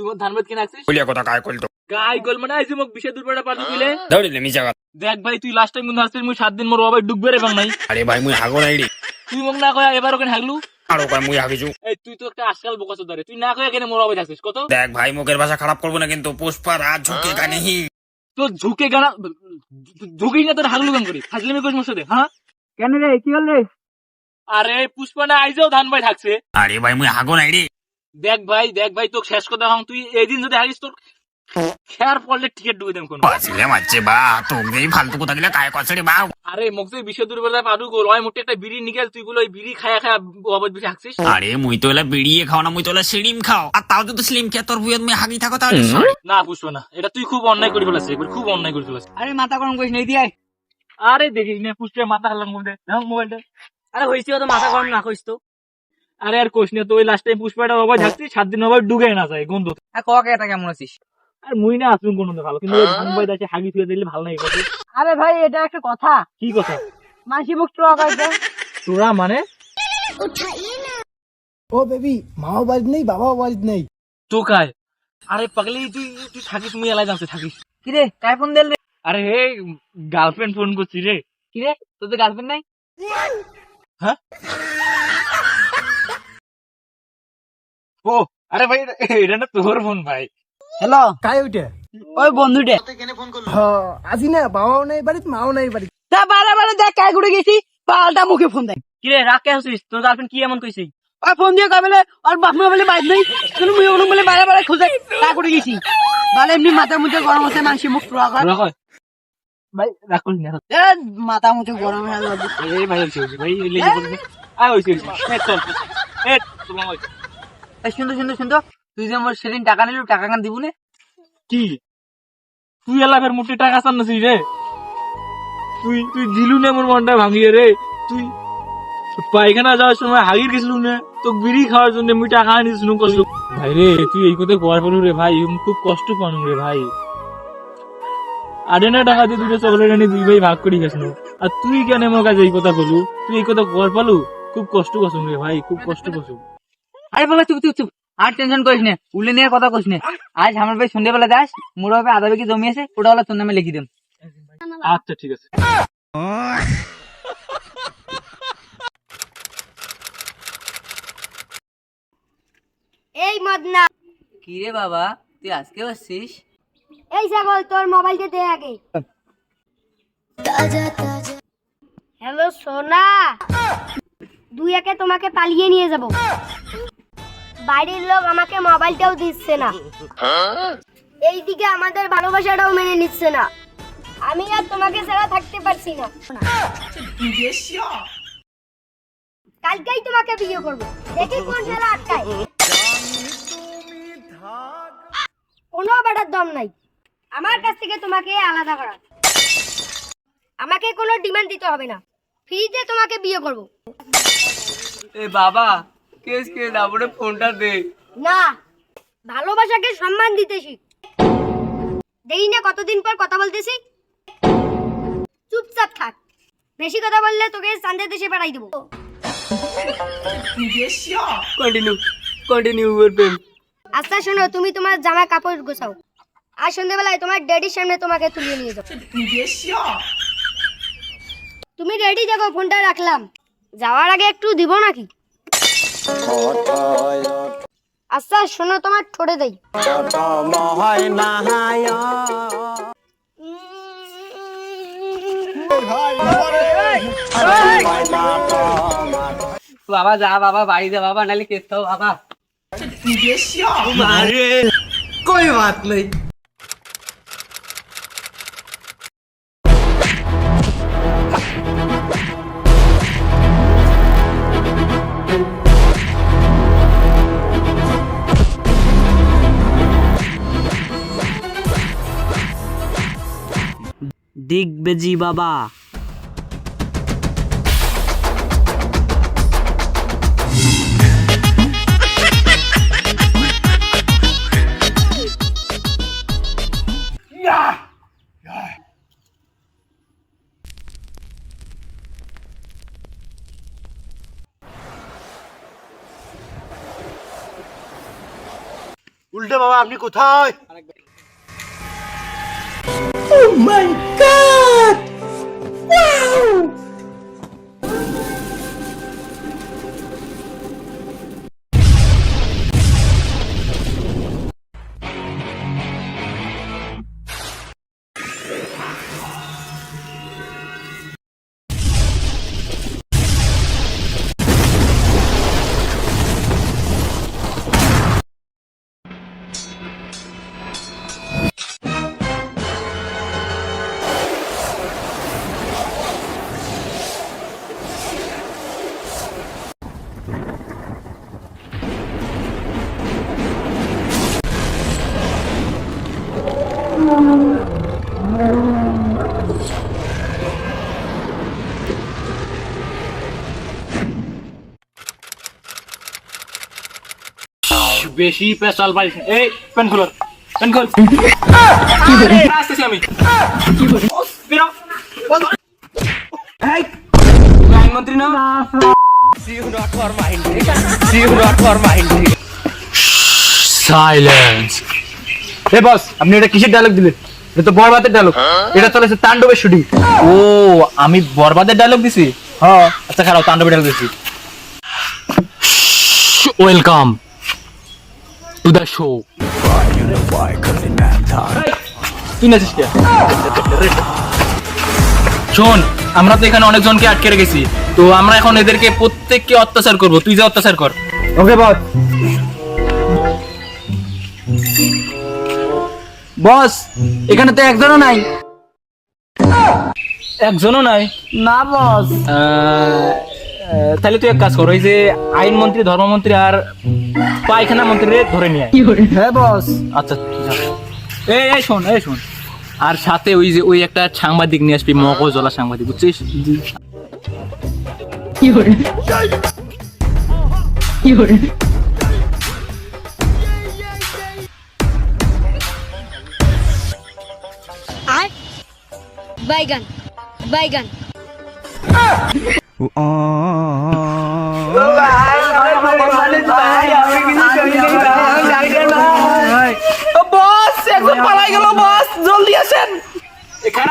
তুই ধান বেত কিনে কইলে কথা কায় কইল তো? গাই গল মানে? আইছি মোক বিশে দুর্বড়া পাঠু দিলে। দৌড়িলে মিছা কথা দেখ ভাই তুই লাস্ট টাইম মুই সাত দিন মোর বাবা ডুববে রে বাং নাই। আরে ভাই মুই হাগো নাই রে। তুই মোক না কয়া এবার ওখানে হাগলু? আর ওখানে মুই হাগিছু। এই তুই তো একটা আজকাল বোকাচো ধরে তুই না কয়া কেন মোর বাবা থাকছিস কত? দেখ ভাই মুখের ভাষা খারাপ করব না কিন্তু পুষ্পা রাজ ঝুঁকে গানে হি। তো ঝুঁকে গানা ঝুঁকেই না তোর হাগলু গান করি? ফাজলিমি করিস মোর সাথে হ্যাঁ? কেন রে কি হল রে? আরে পুষ্পা না আইজেও ধান ভাই থাকছে। আরে ভাই মুই হাগো নাই রে। দেখ ভাই দেখ ভাই তোকে শেষ কথা হং তুই এদিন যদি হারিস তোর খেয়ার পড়লে টিকিট ঢুকে দেম কোন। বাসিলে মারছে বা তোকে ফালতু কথা গিলা কায় কছে রে বা আরে মোক যে বিশ্ব দুর্বলতা পাডু গোল। হয় মোটে একটা বিড়ি নিগেল তুই বলে ওই বিড়ি খায়া খায়া অবদ বেশি হাঁকছিস? আরে মুই তো এলা বিড়িয়ে খাও না মুই তো এলা সিডিম খাও। আর তাও যদি স্লিম খেয়ে তোর বুয়ত মুই হাগি থাকো তাহলে? না পুষ্প না। এটা তুই খুব অন্যায় করে ফেলাছিস একবার খুব অন্যায় করে ফেলাছিস। আরে মাথা গরম করিস নাই দিয়ে আরে দেখিস না পুষ্পের মাথা দাও মোবাইলটা। আরে হইছে তো মাথা গরম না কইস তো। আরে আর কোশ না তো ওই লাস্ট টাইম পুষ্পাটা অবাই থাকছিস সাত দিন অবাই ডুবে না যায় গন্ধ আর ককে এটা কেমন আছিস? আর মুই না আসুন কোন ভালো কিন্তু ওই ধান হাগি থুয়ে দিলে ভালো নাই কত? আরে ভাই এটা একটা কথা। কি কথা? মাসি মুখ ট্রক আছে তোরা মানে? ও বেবি মাও বাড়িতে নেই বাবাও বাড়িতে নেই। তো কায় আরে পাগলি তুই তুই থাকিস মুই এলাই জানছে থাকিস। কিরে কার ফোন দিল? রে আরে হে গার্লফ্রেন্ড ফোন করছি রে। কিরে তোর তো গার্লফ্রেন্ড নাই? হ্যাঁ? ও আরে ভাই এটা- না তোর ফোন ভাই। হ্যালো কাই ওইটা? ওই বন্ধুটে হ আজি না বাবাও নেই বাড়িতে মাও নেই বাড়িতে। তা বারে বারে দেখ কাই করে গেছি পাল্টা মুখে ফোন দেয়। কিরে কে হছিস তোর গার্লফ্রেন্ড কি এমন কইছিস ওই ফোন দিয়ে বলে ওর বাপ মা বলে বাইর নাই তুমি মুই ওরম বলে বারে বারে খুঁজে তা করে গেছি। বালে এমনি মাথা মুখে গরম আছে মানসি মুখ রাখ ভাই রাখ করিস না এ, মাথা মুখে গরম হয়ে গেল এই ভাই ভাই লেগে পড়বে আয় হইছে এ চল। এ তোমার। এই শুনতো শুনতো শুনতো। তুই যে আমার সেদিন টাকা নিলু টাকা কান দিব না? কি? তুই এলাকার মোটে টাকা চান্নাছিস রে? তুই তুই দিলু না মোর মনটা ভাঙিয়ে রে। তুই পায়খানা যাওয়ার সময় হাগির গেছিলু না। তো বিড়ি খাওয়ার জন্য মুই টাকা আনিস কষ্ট ভাই রে তুই এই কথা কর পেলু রে ভাই। খুব কষ্ট পানু রে ভাই। আড়ে না টাকা দিয়ে দুটো চকলেট এনে দুই ভাই ভাগ করি গেছিল। আর তুই কেন আমার কাছে এই কথা বলু তুই এই কথা কর পালু? খুব কষ্ট করছুন রে ভাই খুব কষ্ট করছুন আরে বাবা চুপ চুপ চুপ। আর টেনশন করিস না উলে নিয়ে কথা কইস না। আজ আমার ভাই সন্ধ্যেবেলা যাস মোর ভাবে আধা বেকি জমি আছে ওটা হলো তোর নামে লিখি দেম। আচ্ছা ঠিক আছে। এই মদনা। কি রে বাবা তুই আজকে আসছিস? এই ছাগল তোর মোবাইলটা দে আগে। হ্যালো সোনা। দুই একে তোমাকে পালিয়ে নিয়ে যাব। বাড়ির লোক আমাকে মোবাইলটাও দিচ্ছে না। এইদিকে আমাদের ভালোবাসাটাও মেনে নিচ্ছে না। আমি আর তোমাকে ছাড়া থাকতে পারছি না। কালকেই তোমাকে বিয়ে করব। দেখি কোন ছেলে আটকায়। কোনো বেটার দম নাই। আমার কাছ থেকে তোমাকে আলাদা করা। আমাকে কোনো ডিমান্ড দিতে হবে না। ফ্রিতে তোমাকে বিয়ে করব। এ বাবা কেস কে তারপরে ফোনটা দে। না ভালোবাসাকে সম্মান দিতে শিখ। দেখি না কতদিন পর কথা বলতেছি? চুপচাপ থাক। বেশি কথা বললে তোকে চান্দের দেশে পাঠাই দেবো। কন্টিনিউ কন্টিনিউ ইউর প্রেম আচ্ছা শোনো তুমি তোমার জামা কাপড় গোছাও। আর সন্ধ্যেবেলায় তোমার ড্যাডির সামনে তোমাকে তুলিয়ে নিয়ে যাব। তুমি রেডি দেখো ফোনটা রাখলাম। যাওয়ার আগে একটু দিব নাকি? আচ্ছা শোনো তোমার ঠোঁটে দেই। বাবা যা বাবা বাড়ি যা বাবা নালে কেস বাবা। কই বাত নেই দিগবেজি বাবা। উল্টে বাবা আপনি কোথায়? Oh my god god! Wow! বেশি পেশাল পাইছ এই পেন খুলো পেন খুল। আসতেছি আমি। বেরো। এই, তুমি আইনমন্ত্রী না? সাইলেন্স হে বস আপনি এটা কিসের ডায়লগ দিলেন? এটা তো বরবাদের ডায়লগ এটা চলেছে তাণ্ডবের শুটিং ও আমি বরবাদের ডায়লগ দিছি? হ্যাঁ। আচ্ছা খারাপ তাণ্ডবের ডায়লগ দিছি। ওয়েলকাম টু দ্য শো নাচিস কে? শোন আমরা তো এখানে অনেকজনকে আটকে রেখেছি। তো আমরা এখন এদেরকে প্রত্যেককে অত্যাচার করব। তুই যে অত্যাচার কর। ওকে বস বস এখানে তো একজনও নাই। একজনও নাই? না বস। তাহলে তুই এক কাজ কর ওই যে আইন মন্ত্রী ধর্মমন্ত্রী আর পায়খানা মন্ত্রী ধরে নিয়ে আয়। হ্যাঁ বস। আচ্ছা। এই এই শোন এই শোন। আর সাথে ওই যে ওই একটা সাংবাদিক নিয়ে আসবি মগজলা সাংবাদিক বুঝছিস? বাইগান বাইগান বস একজন পালাই গেল বস জলদি আসেন এখানে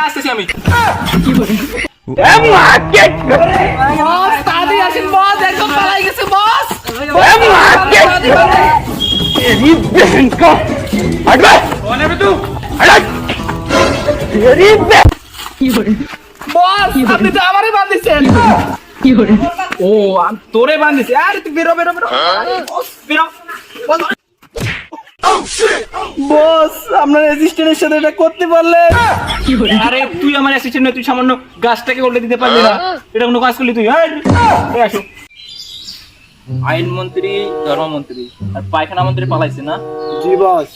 বস তাড়াতাড়ি আসেন বস একজন পালাই গেছে বস বস আপনি তো আমারই বাঁধিছেন ও তোরে বান্ধিছি। আরে তুই বেরো বেরো বেরো। বেরো। বস আপনার অ্যাসিস্ট্যান্টের সাথে এটা করতে পারলেন আরে তুই আমার অ্যাসিস্ট্যান্ট নয় তুই সামান্য গাছটাকে উল্টে দিতে পারলি না। এটা কোনো কাজ করলি তুই আসো। আইন মন্ত্রী ধর্মমন্ত্রী। আর পায়খানা মন্ত্রী পালাইছে না? জি বস।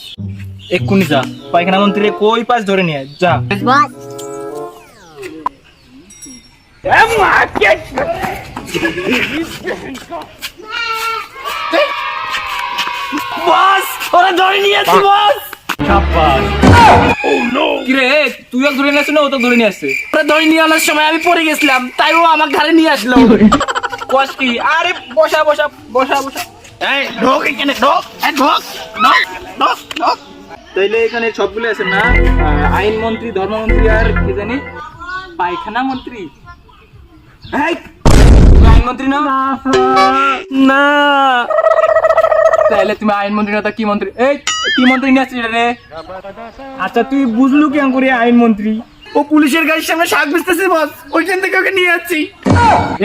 এক্ষুনি যা। পায়খানা মন্ত্রী কই পাশ ধরে নিয়ে যা। বস ওরা ধরে নিয়েছি বস। কিরে তুই এক ধরে নিয়ে আসছিস না ও তো ধরে নিয়ে আসছে? ওরা ধরে নিয়ে আনার সময় আমি পড়ে গেছিলাম তাই ও আমার ঘরে নিয়ে আসলো। কস কি? আরে বসা বসা বসা বসা। এই ঢোক এখানে ঢোক এই ঢোক ঢোক ঢোক ঢোক। তাইলে এখানে সবগুলো আছে না? আহ, আইন মন্ত্রী ধর্মমন্ত্রী আর কি জানি? পায়খানা মন্ত্রী। না? না তাহলে তুমি আইন মন্ত্রী না তা কি মন্ত্রী? এই কি মন্ত্রী নিয়ে আসছিস রে? আচ্ছা তুই বুঝলু কেন করে আইন মন্ত্রী ও পুলিশের গাড়ির সামনে শাক বেচতেছে বস। ওইখান থেকে ওকে নিয়ে যাচ্ছি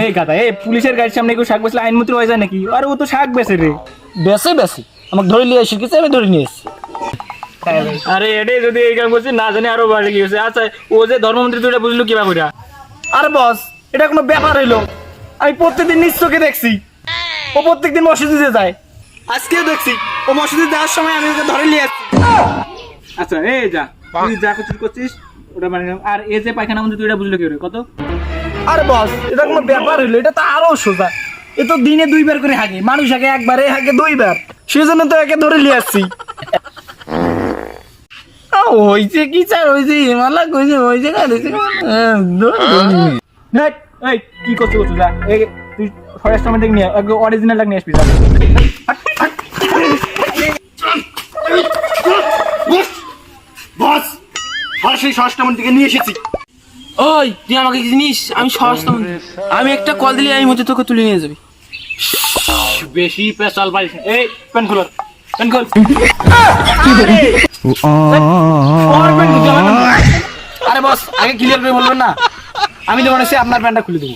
এই গাদা এই পুলিশের গাড়ির সামনে কেউ শাক বেচলে আইন মন্ত্রী হয়ে যায় নাকি? আরে ও তো শাক বেচে রে। বেসে বেসে আমাকে ধরে নিয়ে এসে গেছে আমি ধরে নিয়ে এসেছি আরে এটাই যদি এই কাম করছিস না জানি আরও বাড়ে গিয়েছে। আচ্ছা ও যে ধর্মমন্ত্রী তুই বুঝলু কীভাবে করে আরে বস এটা কোনো ব্যাপার হইল। আমি প্রত্যেকদিন নিজ চোখে দেখছি। ও প্রত্যেকদিন মসজিদে যায়। আজকেও দেখছি। ও মসজিদে যাওয়ার সময় আমি ওকে ধরে নিয়ে আসছি। আচ্ছা এই যা তুই যা করছিস করছিস ওটা মানে আর এই যে পায়খানা মন্ত্রী তুই এটা বুঝলো কি করে কত? আরে বস এটা কোনো ব্যাপার হইল। এটা তো আরও সোজা। এ তো দিনে দুইবার করে হাগে। মানুষ হাগে একবারে হাগে দুইবার। সেজন্য তো একে ধরে নিয়ে আসছি। হয়েছে কি স্যার? হয়েছে হিমালয় কইছে হয়েছে না হয়েছে কি করছ করছ যা তুই ফরেস্ট দেখ নিয়ে অরিজিনাল নিয়ে আসবি থেকে নিয়ে এসেছি। ওই তুই আমাকে জিনিস আমি আমি একটা কল দিলে আমি মধ্যে তোকে তুলে নিয়ে যাবি। বেশি পেশাল পাইছে এই পেন খুলার আরে বস আগে ক্লিয়ার করে বলবেন না। আমি তো মনে হচ্ছে আপনার প্যান্টটা খুলে দেবো।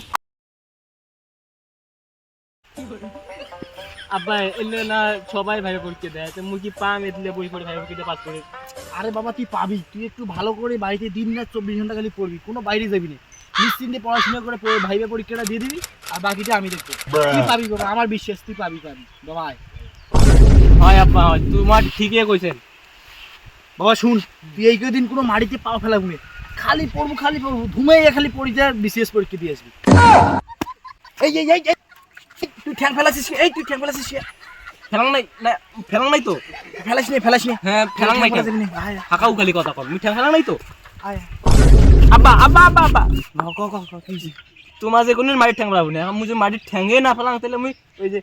আব্বা এলে না সবাই ভাই পরীক্ষা দেয়। তো মুই কি পাম এদিলে বই পড়ে ভাই পরীক্ষা পাস করে। আরে বাবা তুই পাবি। তুই একটু ভালো করে বাড়িতে দিন রাত চব্বিশ ঘণ্টা খালি পড়বি। কোনো বাইরে যাবি না। নিশ্চিন্তে পড়াশোনা করে পড়ে ভাইবে পরীক্ষাটা দিয়ে দিবি আর বাকিটা আমি দেখব। তুই পাবি বাবা আমার বিশ্বাস তুই পাবি পাবি বাবা। হয় আব্বা হয়। তোমার ঠিকই কইছেন। বাবা শুন। তুই এই কদিন কোনো মাটিতে পা ফেলাবো না। খালি পড়ব খালি পড়ব। ঘুমাইয়া খালি পরীক্ষা বিশেষ পরীক্ষা দিয়ে আসবি। এই এই এই তুই ঠ্যাং ফেলাছিস এই তুই ঠ্যাং ফেলাছিস ফেলাং নাই? না ফেলাং নাই তো? ফেলাস নি ফেলাস নি। হ্যাঁ ফেলাং নাই হাকাউ খালি কথা কম। মিঠা ফেলাং নাই তো? আব্বা আব্বা আব্বা আব্বা। ক, ক, ক, তোমার যে কোনো মাটির ঠ্যাং ফেলাবো না? আমি যে মাটির ঠ্যাঙ্গে না ফেলাং তাহলে আমি ওই যে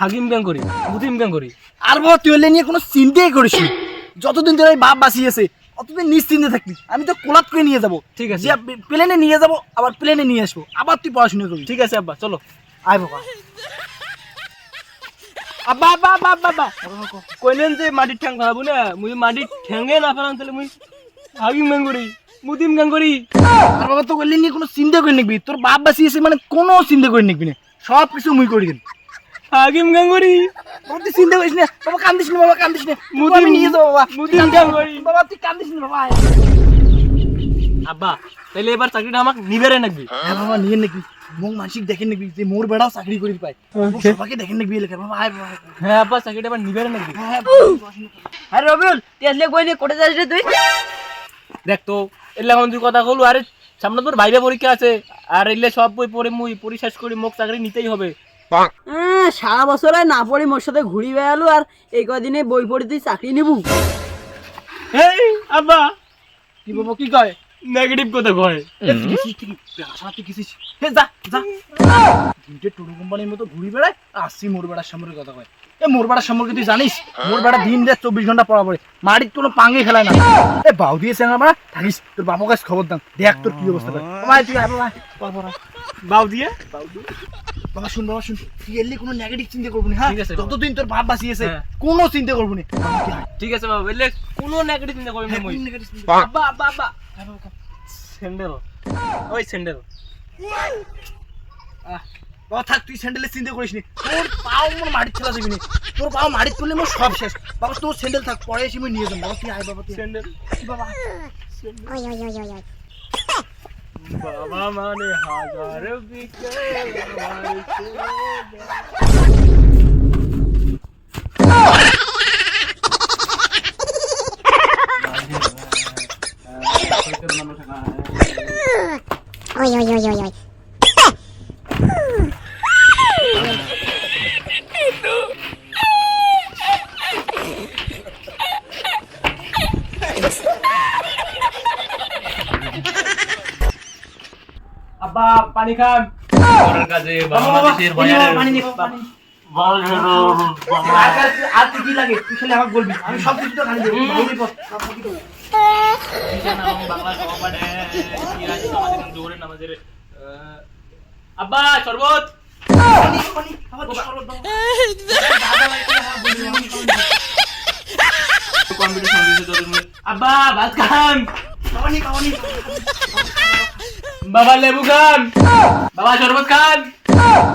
হাগিম ব্যাং করি মুতিম ব্যাং করি। আর বাবা তুই ওলে নিয়ে কোনো চিন্তাই করিস যতদিন তোর এই বাপ বাঁচিয়েছে অতদিন নিশ্চিন্তে থাকবি। আমি তো কোলাপ করে নিয়ে যাব। ঠিক আছে। যে প্লেনে নিয়ে যাব আবার প্লেনে নিয়ে আসব। আবার তুই পড়াশোনা করবি। ঠিক আছে আব্বা চলো। আয় বাবা। আব্বা আব্বা আব্বা আব্বা আব্বা। কইলেন যে মাটির ঠ্যাং ফেলাবো না। মুই মাটির ঠ্যাঙ্গে না ফেলাং তাহলে মুই ব্যাং করি মুতিম ব্যাং করি। আর বাবা তো নিয়ে কোনো চিন্তা করে নিবি। তোর বাপ বাঁচিয়েছে মানে কোনো চিন্তা করে নিবি না। সব কিছু মুই করে দিন করি বাবা তুই চিন্তা করিস না। বাবা কান্দিস না বাবা কান্দিস না। মুদিন- আমি নিয়ে যাব বাবা। করি। বাবা তুই কান্দিস না বাবা। আব্বা তাহলে এবার চাকরিটা আমাকে নিবেরে নাকবি। হ্যাঁ বাবা নিয়ে নাকি মোক মানসিক দেখেন নাকি যে মোর বেড়াও চাকরি করে পায়। সবাইকে দেখেন নাকি এলাকার। বাবা আয় বাবা। হ্যাঁ আব্বা চাকরিটা এবার নিবেরে নাকবি। হ্যাঁ হ্যাঁ, রবিউল তুই আসলে কই নি কোটে যাস রে তুই? দেখ তো এলে এখন তুই কথা বলু আরে সামনে তোর ভাইবা পরীক্ষা আছে। আর এলে সব বই পড়ে মুই পরিশেষ করি মোক চাকরি নিতেই হবে। হ্যাঁ, সারা বছর আর না পড়ি মোর সাথে ঘুরি বেড়ালো আর এই কদিনে বই পড়ে তুই চাকরি নিবু। এই আব্বা। কি বাবা কি কয়? নেগেটিভ কথা কয়। কিছু যা যা। দুইটা কোম্পানির মতো ঘুরি বেড়ায় আর আসছি মোর বেড়ার সামনে কথা কয়। এ মোর বেড়ার সম্পর্কে তুই জানিস? মোর বেড়া দিন রাত চব্বিশ ঘণ্টা পড়া পড়ে। মাটির কোনো পাঙ্গে খেলায় না। এ বাউ দিয়ে চেঙ্গা মারা থাকিস তোর বাপা কাছে খবর দাম দেখ তোর কি অবস্থা করে। বাবা তুই বাবা। বাউ দিয়ে বাবা শুন বাবা শুন। তুই কোনো নেগেটিভ চিন্তা করবি না হ্যাঁ? ঠিক আছে, বাবা। যতদিন তোর ভাব বাঁচিয়েছে হ্যাঁ। কোনো চিন্তা করবি না। বাবা। ঠিক আছে বাবা এলে কোনো নেগেটিভ চিন্তা করবি না হ্যাঁ, মুই। আব্বা স্যান্ডেল। ওই স্যান্ডেল। আহ, বাবা থাক তুই স্যান্ডেলের চিন্তা করিস নি তোর পাও মোর মাটির ছেলা যাবি না তোর পাও মাটির তুললে মোর সব শেষ। বাবা তোর স্যান্ডেল থাক পরে এসে আমি নিয়ে যাব। বাবা তুই আয় বাবা তুই আয়। স্যান্ডেল বাবা। বাবা মানে হাজার বিকেল আমার ছেলে। আব্বা পানি খান। কাজে বাংলাদেশের বাজারে পানি নে, পানি আর কার- কি কি লাগে? তুই খালি আমাকে বলবি। আমি সব কিছু তো খালি দেবো আব্বা শরবত। পানি, কম্পিটিশন দিয়েছে তোদের মধ্যে। আব্বা ভাত খান। পানি, পানি, বাবা লেবু খান। বাবা শরবত খান।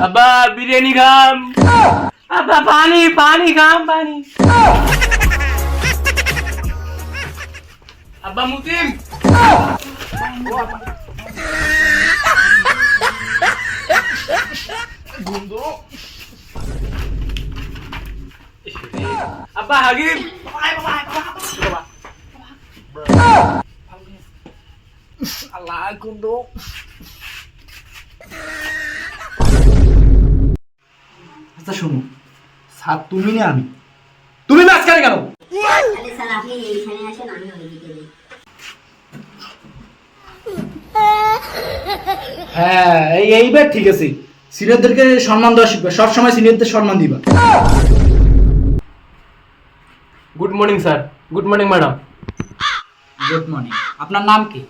আব্বা বিরিয়ানি খান। আব্বা পানি পানি খান পানি। আব্বা মুতিম আব্বা আল্লাহ কুন্দু। আচ্ছা শুনো স্যার তুমি না আমি। তুমি মাঝখানে কেন? হ্যাঁ এই এইবার ঠিক আছে। সিনিয়রদেরকে সম্মান দেওয়া শিখবে। সবসময় সিনিয়রদের সম্মান দিবা। Morning sir good morning madam good morning আপনার নাম কি?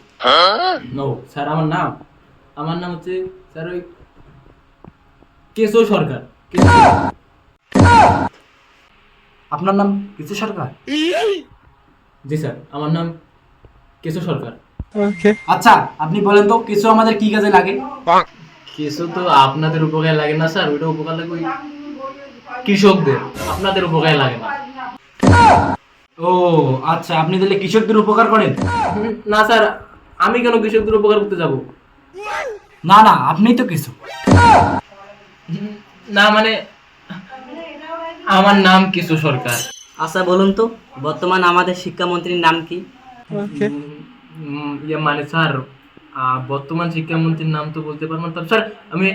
নো স্যার আমার নাম। আমার নাম হচ্ছে স্যার ওই কেশব সরকার। আপনার নাম কিছু সরকার? জি স্যার আমার নাম কেশব সরকার। আচ্ছা আপনি বলেন তো কিছু আমাদের কি কাজে লাগে? কিছু তো আপনাদের উপকার লাগে না স্যার ওইটা উপকার লাগে কৃষকদের। আপনাদের উপকার লাগে না। ও আচ্ছা আপনি তাহলে কৃষকদের উপকার করেন? না স্যার আমি কেন কৃষকদের উপকার করতে যাব? না না আপনি তো কিছু না মানে আমার নাম কিছু সরকার। আচ্ছা বলুন তো বর্তমান আমাদের শিক্ষামন্ত্রীর নাম কি? উম, ইয়ে মানে স্যার আহ, বর্তমান শিক্ষামন্ত্রীর নাম তো বলতে পারব না। তবে স্যার আমি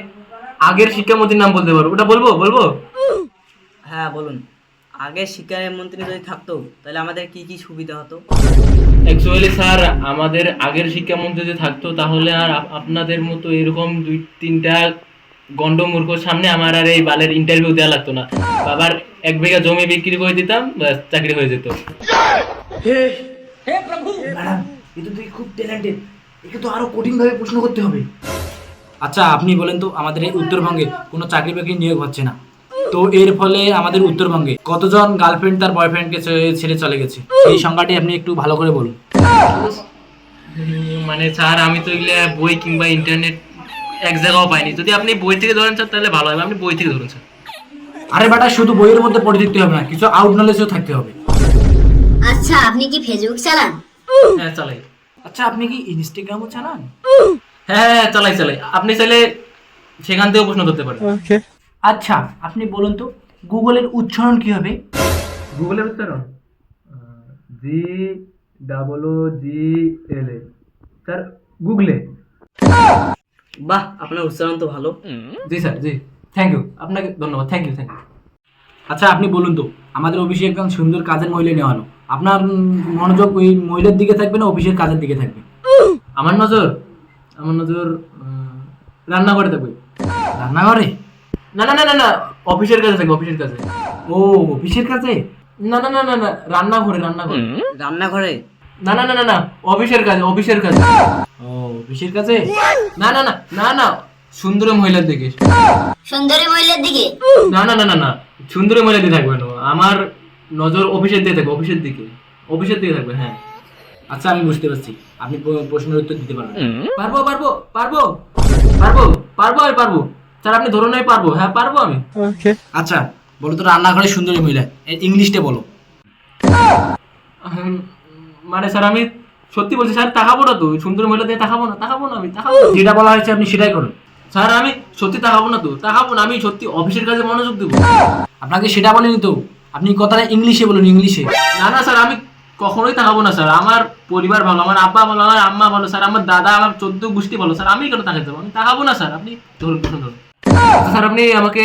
আগের শিক্ষামন্ত্রীর নাম বলতে পারব। ওটা বলব বলব? হ্যাঁ বলুন। আগে শিক্ষামন্ত্রী যদি থাকতো তাহলে আমাদের কি কি সুবিধা হতো? অ্যাকচুয়ালি স্যার আমাদের আগের শিক্ষামন্ত্রী যদি থাকতো তাহলে আর আপনাদের মতো এরকম দুই তিনটা গন্ডমূর্খ সামনে আমার আর এই বালের ইন্টারভিউ দেওয়া লাগতো না। বাবার এক বিঘা জমি বিক্রি করে দিতাম ব্যাস, চাকরি হয়ে যেত। ম্যাডাম এটা তুই খুব ট্যালেন্টেড একে তো আরও কঠিন ভাবে প্রশ্ন করতে হবে। আচ্ছা আপনি বলেন তো আমাদের এই উত্তরবঙ্গে কোনো চাকরি বাকরি নিয়োগ হচ্ছে না। তো এর ফলে আমাদের উত্তরবঙ্গে কতজন গার্লফ্রেন্ড তার বয়ফ্রেন্ডকে ছেড়ে চলে গেছে? এই সংখ্যাটি আপনি একটু ভালো করে বলুন। মানে স্যার আমি তো এগুলো বই কিংবা ইন্টারনেট এক জায়গাও পাইনি। যদি আপনি বই থেকে ধরেন স্যার তাহলে ভালো হবে। আপনি বই থেকে ধরুন স্যার। আরে বেটা শুধু বইয়ের মধ্যে পড়ে দিতে হবে না কিছু আউট নলেজও থাকতে হবে। আচ্ছা আপনি কি ফেসবুক চালান? হ্যাঁ চালাই। আচ্ছা আপনি কি ইনস্টাগ্রামও চালান? হ্যাঁ হ্যাঁ চালাই চালাই। আপনি চাইলে সেখান থেকেও প্রশ্ন করতে পারেন। আচ্ছা আপনি বলুন তো গুগলের উচ্চারণ কি হবে? গুগলের উচ্চারণ? জি ডাবল ও জি এল এ। স্যার গুগলে। বাহ আপনার উচ্চারণ তো ভালো। জি স্যার জি। থ্যাংক ইউ আপনাকে ধন্যবাদ। থ্যাংক ইউ থ্যাংক ইউ আচ্ছা আপনি বলুন তো আমাদের অফিসে একজন সুন্দর কাজের মহিলা নেওয়া হলো আপনার মনোযোগ ওই মহিলার দিকে থাকবে না অফিসের কাজের দিকে থাকবে? আমার নজর আমার নজর রান্নাঘরে থাকবে। রান্নাঘরে? না না না না না অফিসের কাছে থাকবে অফিসের কাছে ও অফিসের কাছে না না না না না রান্নাঘরে রান্নাঘরে রান্নাঘরে না না না না না অফিসের কাছে অফিসের কাছে ও অফিসের কাছে না না না না না সুন্দরী মহিলার দিকে সুন্দরী মহিলার দিকে না না না না না সুন্দরী মহিলা দিয়ে থাকবে না আমার নজর অফিসের দিকে থাকবে অফিসের দিকে অফিসের দিকে থাকবে হ্যাঁ আচ্ছা আমি বুঝতে পারছি আপনি প্রশ্নের উত্তর দিতে পারবেন পারব পারব পারব পারব পারব আমি পারব স্যার আপনি ধরুন আমি পারব হ্যাঁ পারব আমি? আচ্ছা বলো তো রান্নাঘরে সুন্দরী মহিলা ইংলিশটা বলো। মানে স্যার আমি সত্যি বলছি স্যার তাকাবো না তো সুন্দর মহিলা দিয়ে তাকাবো না তাকাবো না আমি তাকাবো। যেটা বলা হয়েছে আপনি সেটাই করুন। স্যার আমি সত্যি তাকাবো না তো তাকাবো না আমি সত্যি অফিসের কাজে মনোযোগ দেবো। আপনাকে সেটা বলেনি তো আপনি কথাটা ইংলিশে বলুন ইংলিশে। না না স্যার আমি কখনোই তাকাবো না স্যার আমার পরিবার ভালো আমার আব্বা ভালো আমার আম্মা ভালো স্যার আমার দাদা আমার চোদ্দ গোষ্ঠী ভালো স্যার আমি কেন তাকাতে যাব? আমি তাকাবো না স্যার আপনি ধরুন ধরুন। স্যার আপনি আমাকে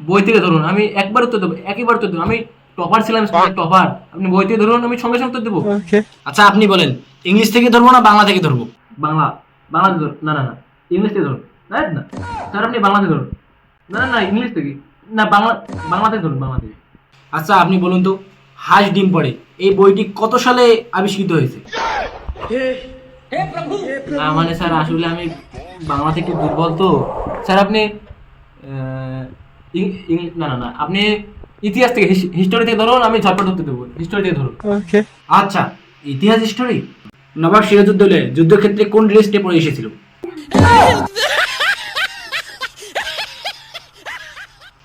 বই থেকে ধরুন আমি একবার উত্তর দেবো একইবার উত্তর দেবো। আমি টপার ছিলাম টপার আপনি বই থেকে ধরুন আমি সঙ্গে সঙ্গে উত্তর দেবো। আচ্ছা আপনি বলেন ইংলিশ থেকে ধরবো না বাংলা থেকে ধরবো? বাংলা বাংলাতে ধরুন না না না ইংলিশ থেকে ধরুন। না না স্যার আপনি বাংলাতে ধরুন। না না না ইংলিশ থেকে না বাংলা বাংলাতে ধরুন বাংলা থেকে। আচ্ছা আপনি বলুন তো হাঁস ডিম পড়ে এই বইটি কত সালে আবিষ্কৃত হয়েছে? না মানে স্যার আসলে আমি বাংলা থেকে দুর্বল তো। স্যার আপনি না না না আপনি ইতিহাস থেকে হিস্টোরি থেকে ধরুন আমি ঝটপট ধরতে দেবো। হিস্টোরি থেকে ধরুন। আচ্ছা ইতিহাস স্টোরি নবাব সিরাজউদ্দৌলে যুদ্ধক্ষেত্রে কোন ড্রেসটি পরে এসেছিল?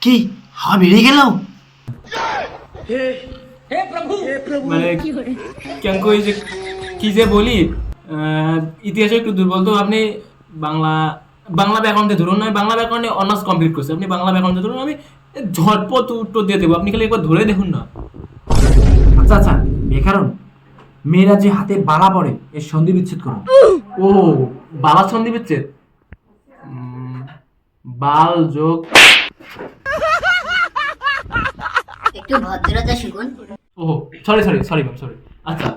কি হাওয়া বেরিয়ে গেল মানে কেন কই যে কি যে বলি আহ, ইতিহাসে একটু দুর্বল। তো আপনি বাংলা বাংলা ব্যাকরণে ধরুন আমি বাংলা ব্যাকরণে অনার্স কমপ্লিট করছি। আপনি বাংলা ব্যাকরণে ধরুন আমি ঝটপট উত্তর দিয়ে দেবো। আপনি খালি একবার ধরে দেখুন না। আচ্ছা আচ্ছা বেকারণ মেয়েরা যে হাতে বালা পড়ে এর সন্ধি বিচ্ছেদ করুন ও বালা সন্ধি বিচ্ছেদ? উম, বাল যোগ। একটু ভদ্রতা শিখুন। ও sorry sorry sorry ma'am sorry আচ্ছা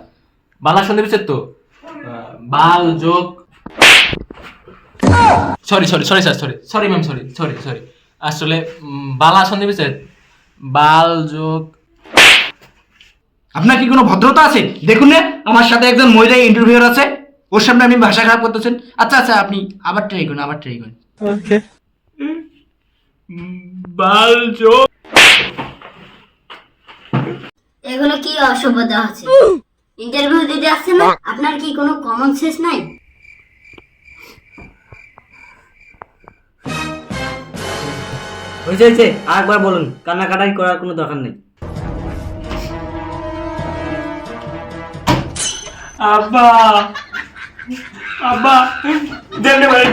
বালা সন্ধি বিচ্ছেদ তো? বাল যোগ। Sorry sorry sorry sir sorry sorry ma'am sorry sorry sorry আসলে বালা সন্ধি বিচ্ছেদ বাল যোগ আপনার কি কোনো ভদ্রতা আছে? দেখুন না আমার সাথে একজন মহিলা ইন্টারভিউয়ার আছে। ওর সামনে আপনি ভাষা খারাপ করতেছেন আচ্ছা আচ্ছা আপনি আবার ট্রাই করুন আবার ট্রাই করুন। ওকে বাল চোখ এগুলো কি অসভ্যতা আছে? ইন্টারভিউ দিতে আসছে না? আপনার কি কোনো কমন সেন্স নাই? হয়েছে হয়েছে। আরেকবার বলুন কান্নাকাটাই করার কোনো দরকার নেই। আব্বা আব্বা দেন বাড়ি